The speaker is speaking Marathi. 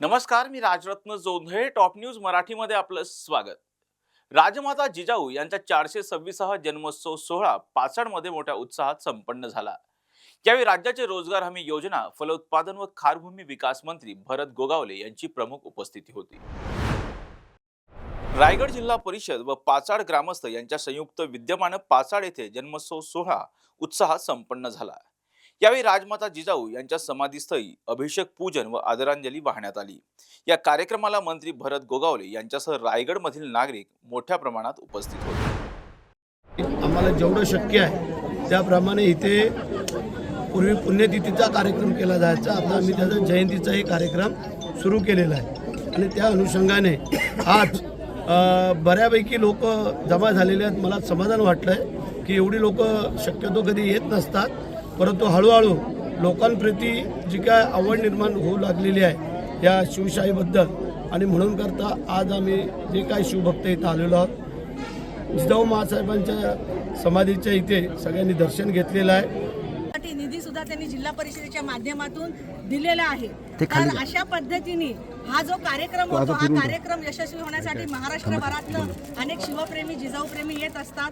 नमस्कार मी राजरत्न जोंधळे टॉप न्यूज मराठीमध्ये आपलं स्वागत. राजमाता जिजाऊ यांचा चारशे सव्वीसावा जन्मोत्सव सोहळा पाचडमध्ये मोठ्या उत्साहात संपन्न झाला. यावेळी राज्याचे रोजगार हमी योजना फलोत्पादन व खारभूमी विकास मंत्री भरत गोगावले यांची प्रमुख उपस्थिती होती. रायगड जिल्हा परिषद व पाचाड ग्रामस्थ यांच्या संयुक्त विद्यमानं पाचाड येथे जन्मोत्सव सोहळा उत्साहात संपन्न झाला. यावेळी राजमाता जिजाऊ यांच्या समाधीस्थळी अभिषेक पूजन व आदरांजली वाहण्यात आली. या कार्यक्रमाला मंत्री भरत गोगावले यांच्यासह रायगडमधील नागरिक मोठ्या प्रमाणात उपस्थित होते. आम्हाला जेवढं शक्य आहे त्याप्रमाणे इथे पूर्वी पुण्यतिथीचा कार्यक्रम केला जायचा. आता आम्ही त्याचा जयंतीचाही कार्यक्रम सुरू केलेला आहे. आणि त्या अनुषंगाने आज बऱ्यापैकी लोक जमा झालेले आहेत. मला समाधान वाटलं आहे की एवढी लोक शक्यतो कधी येत नसतात. परंतु हळूहळू लोकांप्रती जी काय आवड निर्माण होऊ लागलेली आहे या शिवशाहीबद्दल आणि म्हणून करता आज आम्ही जे काय शिवभक्त इथं आलेलो आहोत जिजाऊ महासाहेबांच्या समाधीच्या इथे सगळ्यांनी दर्शन घेतलेलं आहे. निधी सुद्धा त्यांनी जिल्हा परिषदेच्या माध्यमातून दिलेला आहे. तर अशा पद्धतीने हा जो कार्यक्रम होतो हा कार्यक्रम यशस्वी होण्यासाठी महाराष्ट्रभरातलं अनेक शिवप्रेमी जिजाऊ प्रेमी येत असतात.